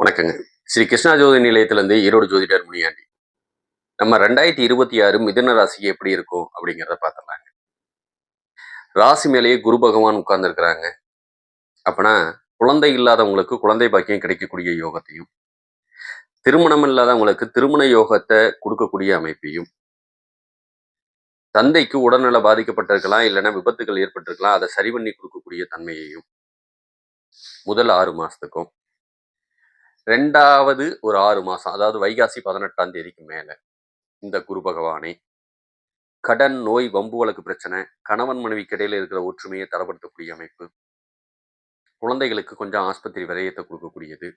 வணக்கங்க. ஸ்ரீ கிருஷ்ணா ஜோதி நிலையத்திலேருந்து ஈரோடு ஜோதிடர் முனியாண்டி. நம்ம ரெண்டாயிரத்தி இருபத்தி ஆறு மிதன ராசிக்கு எப்படி இருக்கும் அப்படிங்கிறத பார்த்துடலாங்க. ராசி மேலேயே குரு பகவான் உட்கார்ந்துருக்கிறாங்க. அப்பனா குழந்தை இல்லாதவங்களுக்கு குழந்தை பாக்கியம் கிடைக்கக்கூடிய யோகத்தையும் திருமணம் இல்லாதவங்களுக்கு திருமண யோகத்தை கொடுக்கக்கூடிய அமைப்பையும் தந்தைக்கு உடல்நல பாதிக்கப்பட்டிருக்கலாம் இல்லைன்னா விபத்துகள் ஏற்பட்டிருக்கலாம் அதை சரி பண்ணி கொடுக்கக்கூடிய தன்மையையும் முதல் ஆறு மாசத்துக்கும் ரெண்டாவது ஒரு ஆறு மாதம் அதாவது வைகாசி பதினெட்டாம் தேதிக்கு மேலே இந்த குரு பகவானை கடன் நோய் வம்பு வழக்கு பிரச்சனை கணவன் மனைவிக்கு இடையில் இருக்கிற ஒற்றுமையை தரப்படுத்தக்கூடிய அமைப்பு குழந்தைகளுக்கு கொஞ்சம் ஆஸ்பத்திரி விரயத்தை கொடுக்கக்கூடியது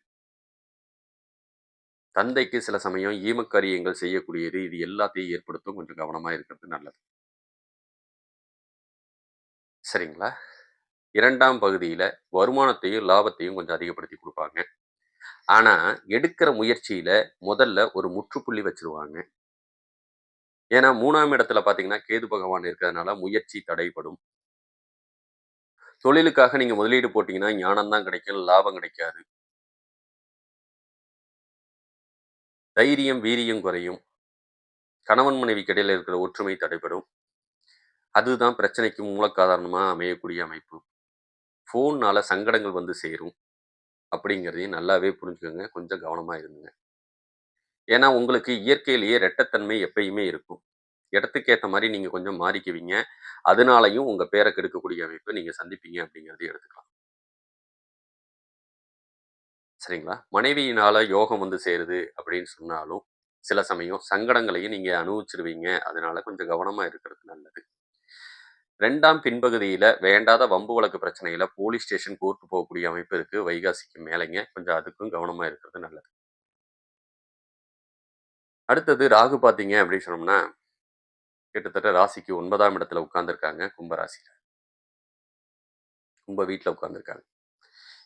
தந்தைக்கு சில சமயம் ஈமக்காரியங்கள் செய்யக்கூடியது இது எல்லாத்தையும் ஏற்படுத்தும் கொஞ்சம் கவனமாக இருக்கிறது நல்லது. சரிங்களா? இரண்டாம் பகுதியில் வருமானத்தையும் லாபத்தையும் கொஞ்சம் அதிகப்படுத்தி கொடுப்பாங்க. ஆனா எடுக்கிற முயற்சியில முதல்ல ஒரு முற்றுப்புள்ளி வச்சிருவாங்க. ஏன்னா மூணாம் இடத்துல பாத்தீங்கன்னா கேது பகவான் இருக்கிறதுனால முயற்சி தடைப்படும் தொழிலுக்காக நீங்க முதலீடு போட்டீங்கன்னா ஞானம் தான் கிடைக்கும் லாபம் கிடைக்காது. தைரியம் வீரியம் குறையும். கணவன் மனைவிக்கு இடையில இருக்கிற ஒற்றுமை தடைபடும். அதுதான் பிரச்சனைக்கு மூலக்காதாரணமா அமையக்கூடிய அமைப்பு. ஃபோன்னால் சங்கடங்கள் வந்து சேரும். அப்படிங்கிறதையும் நல்லாவே புரிஞ்சுக்கோங்க. கொஞ்சம் கவனமாக இருந்துங்க. ஏன்னா உங்களுக்கு இயற்கையிலேயே ரெட்டத்தன்மை எப்பயுமே இருக்கும். இடத்துக்கு ஏற்ற மாதிரி நீங்கள் கொஞ்சம் மாறிக்குவீங்க. அதனாலையும் உங்கள் பேரை கெடுக்கக்கூடிய அமைப்பை நீங்கள் சந்திப்பீங்க அப்படிங்கிறதையும் எடுத்துக்கலாம். சரிங்களா? மனைவியினால யோகம் வந்து சேருது அப்படின்னு சொன்னாலும் சில சமயம் சங்கடங்களையும் நீங்கள் அனுபவிச்சிருவீங்க. அதனால கொஞ்சம் கவனமாக இருக்கிறது நல்லது. ரெண்டாம் பின்பகுதியில வேண்டாத வம்பு வழக்கு பிரச்சனையில போலீஸ் ஸ்டேஷன் கோர்ட்டு போகக்கூடிய அமைப்பு இருக்கு. வைகாசிக்கு மேலைங்க. கொஞ்சம் அதுக்கும் கவனமா இருக்கிறது நல்லது. அடுத்தது ராகு பார்த்தீங்க அப்படின்னு சொன்னோம்னா கிட்டத்தட்ட ராசிக்கு ஒன்பதாம் இடத்துல உட்கார்ந்துருக்காங்க கும்பராசியில். கும்ப வீட்டில் உட்காந்துருக்காங்க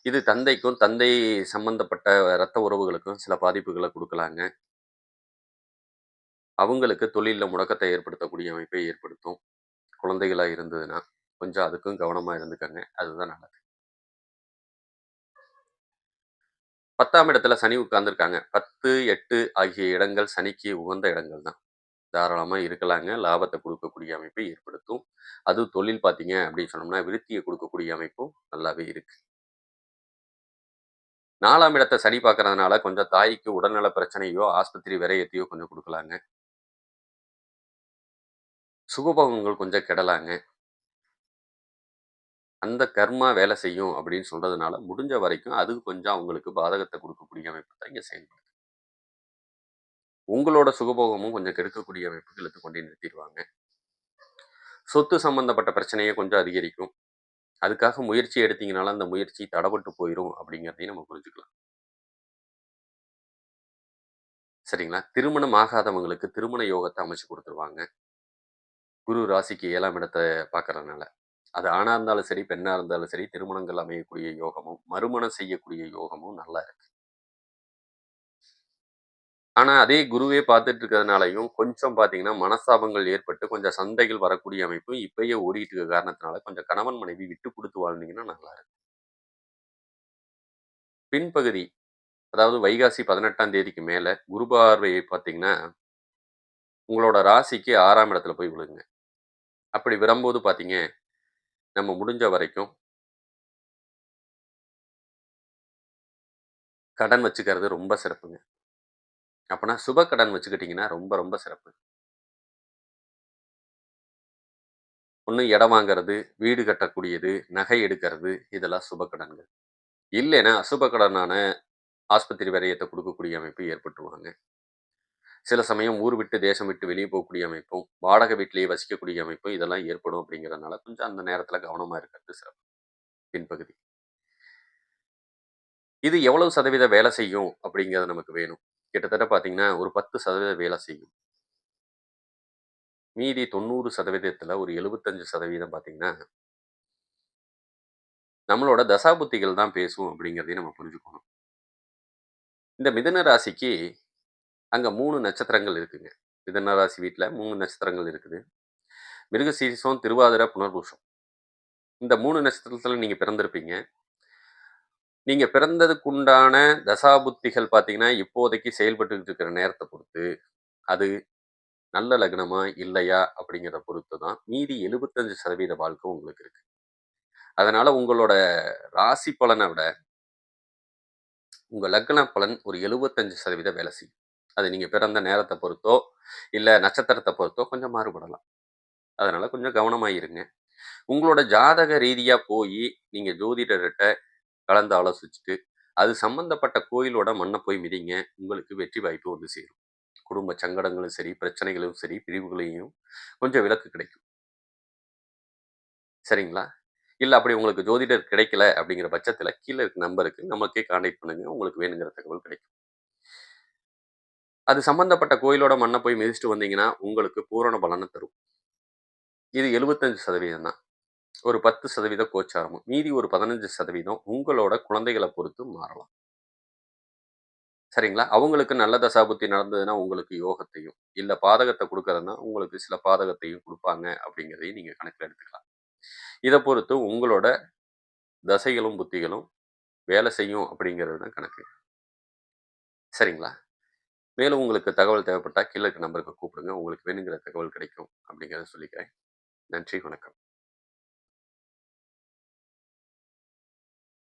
இது தந்தைக்கும் தந்தை சம்பந்தப்பட்ட இரத்த உறவுகளுக்கும் சில பாதிப்புகளை கொடுக்கலாங்க. அவங்களுக்கு தொழிலில் முடக்கத்தை ஏற்படுத்தக்கூடிய அமைப்பை ஏற்படுத்தும். குழந்தைகளா இருந்ததுன்னா கொஞ்சம் அதுக்கும் கவனமா இருந்துக்கங்க. அதுதான் நல்லது. பத்தாம் இடத்துல சனி உட்கார்ந்துருக்காங்க. பத்து எட்டு ஆகிய இடங்கள் சனிக்கு உகந்த இடங்கள் தான். தாராளமாக இருக்கலாங்க. லாபத்தை கொடுக்கக்கூடிய அமைப்பை ஏற்படுத்தும். அது தொழில் பார்த்தீங்க அப்படின்னு சொன்னோம்னா விருத்தியை கொடுக்கக்கூடிய அமைப்பும் நல்லாவே இருக்கு. நாலாம் இடத்தை சனி பார்க்கறதுனால கொஞ்சம் தாய்க்கு உடல்நல பிரச்சனையோ ஆஸ்பத்திரி விரயத்தையோ கொஞ்சம் கொடுக்கலாங்க. சுகபோகங்கள் கொஞ்சம் கெடலாங்க. அந்த கர்மா வேலை செய்யும் அப்படின்னு சொல்றதுனால முடிஞ்ச வரைக்கும் அது கொஞ்சம் அவங்களுக்கு பாதகத்தை கொடுக்கக்கூடிய அமைப்பு தான் இங்கே செயல்படுது. உங்களோட சுகபோகமும் கொஞ்சம் கெடுக்கக்கூடிய அமைப்புக்கு இழுத்து கொண்டே நிறுத்திடுவாங்க. சொத்து சம்பந்தப்பட்ட பிரச்சனையை கொஞ்சம் அதிகரிக்கும். அதுக்காக முயற்சி எடுத்தீங்கனால அந்த முயற்சி தடப்பட்டு போயிடும் அப்படிங்கிறதையும் நம்ம புரிஞ்சுக்கலாம். சரிங்களா? திருமணம் ஆகாதவங்களுக்கு திருமண யோகத்தை அமைச்சு கொடுத்துருவாங்க. குரு ராசிக்கு ஏழாம் இடத்தை பார்க்கறதுனால. அது ஆணாக இருந்தாலும் சரி பெண்ணாக இருந்தாலும் சரி திருமணங்கள் அமையக்கூடிய யோகமும் மறுமணம் செய்யக்கூடிய யோகமும் நல்லா இருக்கு. ஆனால் அதே குருவே பார்த்துட்டு இருக்கிறதுனாலையும் கொஞ்சம் பார்த்தீங்கன்னா மனஸ்தாபங்கள் ஏற்பட்டு கொஞ்சம் சந்தைகள் வரக்கூடிய அமைப்பும் இப்பயே ஓடிட்டு இருக்க காரணத்தினால கொஞ்சம் கணவன் மனைவி விட்டு கொடுத்து வாழ்ந்தீங்கன்னா நல்லா இருக்கும் பின்பகுதி அதாவது வைகாசி பதினெட்டாம் தேதிக்கு மேலே குரு பார்வையை பார்த்தீங்கன்னா உங்களோட ராசிக்கு ஆறாம் இடத்துல போய் விழுங்க. அப்படி வரும்போது பார்த்தீங்க நம்ம முடிஞ்ச வரைக்கும் கடன் வச்சுக்கிறது ரொம்ப சிறப்புங்க. அப்போனா சுப கடன் வச்சுக்கிட்டிங்கன்னா ரொம்ப ரொம்ப சிறப்பு. ஒன்று இடம் வாங்குறது வீடு கட்டக்கூடியது நகை எடுக்கிறது இதெல்லாம் சுப கடன்கள். இல்லைன்னா அசுப கடனான ஆஸ்பத்திரி விரயத்தை கொடுக்கக்கூடிய அமைப்பு ஏற்பட்டுருவாங்க. சில சமயம் ஊர் விட்டு தேசம் விட்டு வெளியே போகக்கூடிய அமைப்பும் வாடகை வீட்டிலேயே வசிக்கக்கூடிய அமைப்பும் இதெல்லாம் ஏற்படும் அப்படிங்கிறதுனால கொஞ்சம் அந்த நேரத்தில் கவனமாக இருக்கிறது சிறப்பு. பின்பகுதி. இது எவ்வளவு சதவீத வேலை செய்யும் அப்படிங்கிறது நமக்கு வேணும். கிட்டத்தட்ட பார்த்தீங்கன்னா ஒரு பத்து சதவீத வேலை செய்யும். மீதி தொண்ணூறு சதவீதத்தில் ஒரு எழுபத்தஞ்சு சதவீதம் பார்த்தீங்கன்னா நம்மளோட தசாபுத்திகள் தான் பேசும் அப்படிங்கிறதையும் நம்ம புரிஞ்சுக்கணும். இந்த மிதன ராசிக்கு அங்கே மூணு நட்சத்திரங்கள் இருக்குங்க மிதனராசி வீட்டில் மூணு நட்சத்திரங்கள் இருக்குது மிருகசீரிசம் திருவாதிர புனர்பூஷம் இந்த மூணு நட்சத்திரத்தில் நீங்கள் பிறந்திருப்பீங்க நீங்கள் பிறந்ததுக்கு உண்டான தசாபுத்திகள் பார்த்தீங்கன்னா, இப்போதைக்கு செயல்பட்டுக்கிட்டு இருக்கிற நேரத்தை பொறுத்து, அது நல்ல லக்னமா? இல்லையா? அப்படிங்கிறத பொறுத்து தான் மீதி 75% வாழ்க்கை உங்களுக்கு இருக்கு. அதனால உங்களோட ராசி பலனை விட, உங்கள் லக்ன பலன் ஒரு 75% வேலை செய்யும். அது நீங்கள் பிறந்த நேரத்தை பொறுத்தோ, இல்லை நட்சத்திரத்தை பொறுத்தோ கொஞ்சம் மாறுபடலாம். அதனால் கொஞ்சம் கவனமாக இருங்க. உங்களோட ஜாதக ரீதியாக போய் நீங்கள் ஜோதிடர்கிட்ட கலந்து ஆலோசிச்சுட்டு, அது சம்மந்தப்பட்ட கோயிலோட மண்ணை போய் மிதிங்க. உங்களுக்கு வெற்றி வாய்ப்பு வந்து சேரும். குடும்ப சங்கடங்களும் சரி, பிரச்சனைகளும் சரி, பிரிவுகளையும் கொஞ்சம் விலக்கு கிடைக்கும். சரிங்களா? இல்லை அப்படி உங்களுக்கு ஜோதிடர் கிடைக்கல அப்படிங்கிற பட்சத்தில் கீழே இருக்க நம்பருக்கு நமக்கே கான்டாக்ட் பண்ணுங்க. உங்களுக்கு வேணுங்கிற தகவல் கிடைக்கும். அது சம்மந்தப்பட்ட கோயிலோட மண்ணை போய் மிதிச்சுட்டு வந்தீங்கன்னா, உங்களுக்கு பூரண பலனை தரும். இது 75% தான். ஒரு 10% கோச்சாரமும். மீதி ஒரு 15% உங்களோட குழந்தைகளை பொறுத்து மாறலாம். சரிங்களா? அவங்களுக்கு நல்ல தசாபுத்தி நடந்ததுன்னா, உங்களுக்கு யோகத்தையும், இல்லை பாதகத்தை கொடுக்குறதுன்னா உங்களுக்கு சில பாதகத்தையும் கொடுப்பாங்க அப்படிங்கிறதையும் நீங்கள் கணக்கில் எடுத்துக்கலாம். இதை பொறுத்து உங்களோட தசைகளும், புத்திகளும் வேலை செய்யும் அப்படிங்கிறது தான் கணக்கு. சரிங்களா? மேலும் உங்களுக்கு தகவல் தேவைப்பட்டால் கீழே இருக்க நம்பருக்கு கூப்பிடுங்க. உங்களுக்கு வேணுங்கிற தகவல் கிடைக்கும் அப்படிங்கிறத சொல்லிக்கிறேன். நன்றி, வணக்கம்.